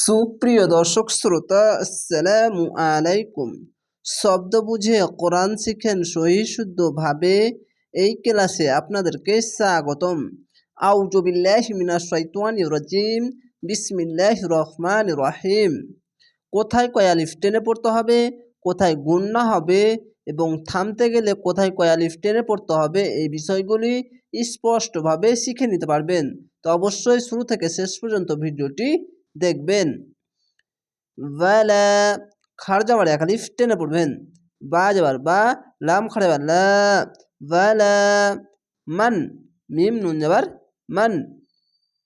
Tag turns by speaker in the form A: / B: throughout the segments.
A: সুপ্রিয় দর্শক শ্রোতা, আসসালামু আলাইকুম। শব্দ বুঝে কোরআন শিখেন সহি শুদ্ধভাবে এই ক্লাসে আপনাদেরকে স্বাগতম। আউযু বিল্লাহি মিনাশ শাইতানির রাজিম। বিসমিল্লাহ রহমান রহিম। কোথায় কয় আলিফ টেনে পড়তে হবে, কোথায় গুন্না হবে এবং থামতে গেলে কোথায় কয় আলিফ টেনে পড়তে হবে এই বিষয়গুলি স্পষ্টভাবে শিখে নিতে পারবেন। তো অবশ্যই শুরু থেকে শেষ পর্যন্ত ভিডিওটি দেখবেন। খাড় যাবার এক আলিফ টেনে পড়বেন। বা যাবার, বা লাম খাড়ে লা মান, মিম নুন যাবার, মান।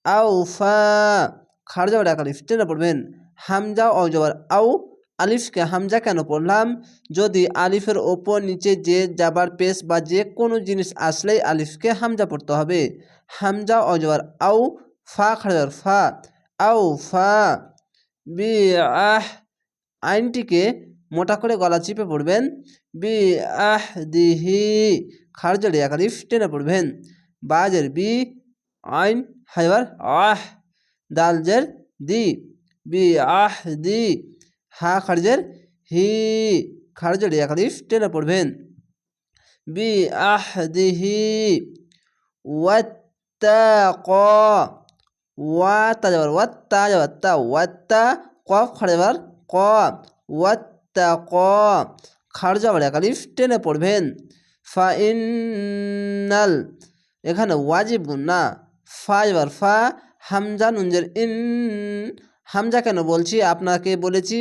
A: আউ ফা খাড় যাবার এক আলিফ টেনে পড়বেন। হামজা ও যাবার আউ আলিফকে হামজা কেন পড়লাম? যদি আলিফের ওপর নিচে যে যাবার পেশ বা যে কোনো জিনিস আসলেই আলিফকে হামজা পড়তে হবে। হামজা ও যাবার আউ ফা খাড়ার ফা। আউ ফা বি আহ আইনটিকে মোটা করে গলা চিপে পড়বেন। বি আহ দিহি খারজড়ি একালিফ টেনে পড়বেন। বাজের বি আইন হাইবার আহ। দালজের দি। বি আহ দি হা খারজের হি। খারজড়ি একালিফ টেনে পড়বেন। বি আহ দিহি ওয়াত্তাক। ওয়াত্তা যাবার ওয়াত্তা যাবার তা ওয়াত্তা কফ খাড়ে যাবার ক ওয়াত্তা ক খাড় যাবার একালিফ টেনে পড়বেন। ফা ইন্নাল, এখানে ওয়াজিব না। ফা যাবার ফা, হামজা, নুনজের ইন, হামজা কেন বলছি? আপনাকে বলেছি,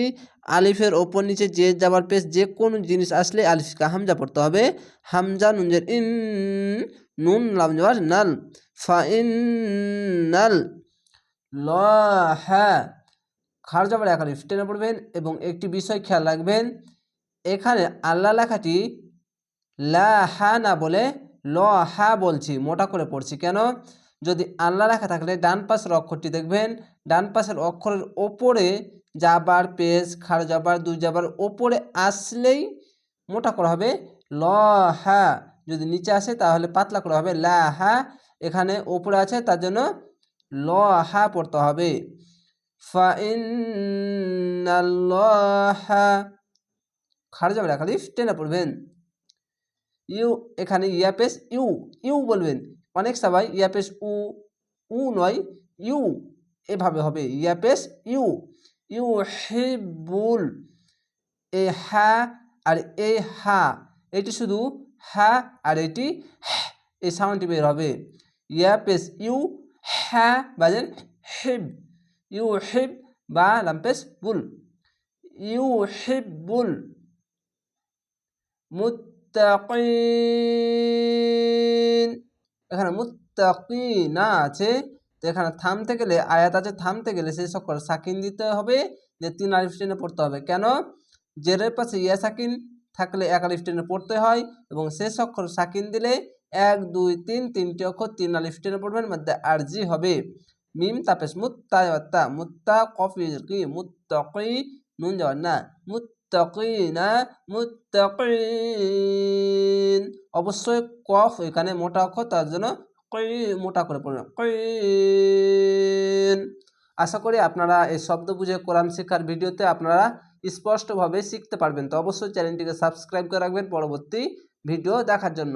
A: আলিফের ওপর নিচে যে যাবার পেশ, যে কোনো জিনিস আসলে আলিফকে হামজা পড়তে হবে। হামজা, নুনজের ইন, নুন, লাম যাবার নাল। ফা ইন নাল ল হ্যাঁ খার যাবার এক আলিফ টেনে পড়বেন এবং একটি বিষয় খেয়াল রাখবেন। এখানে আল্লাহ লেখাটি লা, হা না বলে ল, হা বলছি, মোটা করে পড়ছি। কেন? যদি আল্লাহ লেখা থাকলে ডান পাশের অক্ষরটি দেখবেন। ডান পাশের অক্ষরের ওপরে যাবার পেজ, খার যাবার দুই যাবার ওপরে আসলেই মোটা করা হবে ল, হা। যদি নিচে আসে তাহলে পাতলা করা হবে লা, হা। এখানে ওপরে আছে, তার জন্য ল হা পড়তে হবে। খার যাবে খালি টেনে পড়বেন। ইউ, এখানে ইয়াপেস ইউ ইউ বলবেন। অনেক সবাই ইয়াপেস উ উ নয়, ইউ এভাবে হবে। ইয়াপেস ইউ ইউ হেবুল এ হা আর এ হা। এটি শুধু হা আর এটি এই সাউন্ডটি বের হবে। ইয়াপেস ইউ হ্যা বাজেন হেব ইউ হেব বা লাম্পেস বুল ইউ হেবুল মুত্তাকিন এখানে মুত্তাকিনা আছে তো এখানে থামতে গেলে আয়াত আছে, থামতে গেলে সেই সকল সাকিন দিতে হবে, যে তিন আলিফ টেনে পড়তে হবে। কেন? জেরের পাশে ইয়া সাকিন থাকলে এক আলিফ টেনে পড়তে হয় এবং শেষ অক্ষর সাকিন দিলে এক, দুই, তিন, তিনটি অক্ষর তিন আলিফ টেনে পড়বেন মধ্যে আরজি হবে। মিম, তাপেস মুত্তা মুত্তা কফি কি মুত্তকি নুন যাওয়ার না মুত্তকিনা, মুত্তকিন। অবশ্যই কফ এখানে মোটা অক্ষর, তার জন্য কই মোটা করে পড়বেন কইন। আশা করি আপনারা এই শব্দ বুঝে কোরআন শিক্ষার ভিডিওতে আপনারা স্পষ্টভাবে শিখতে পারবেন। তো অবশ্যই চ্যানেলটিকে সাবস্ক্রাইব করে রাখবেন পরবর্তী ভিডিও দেখার জন্য।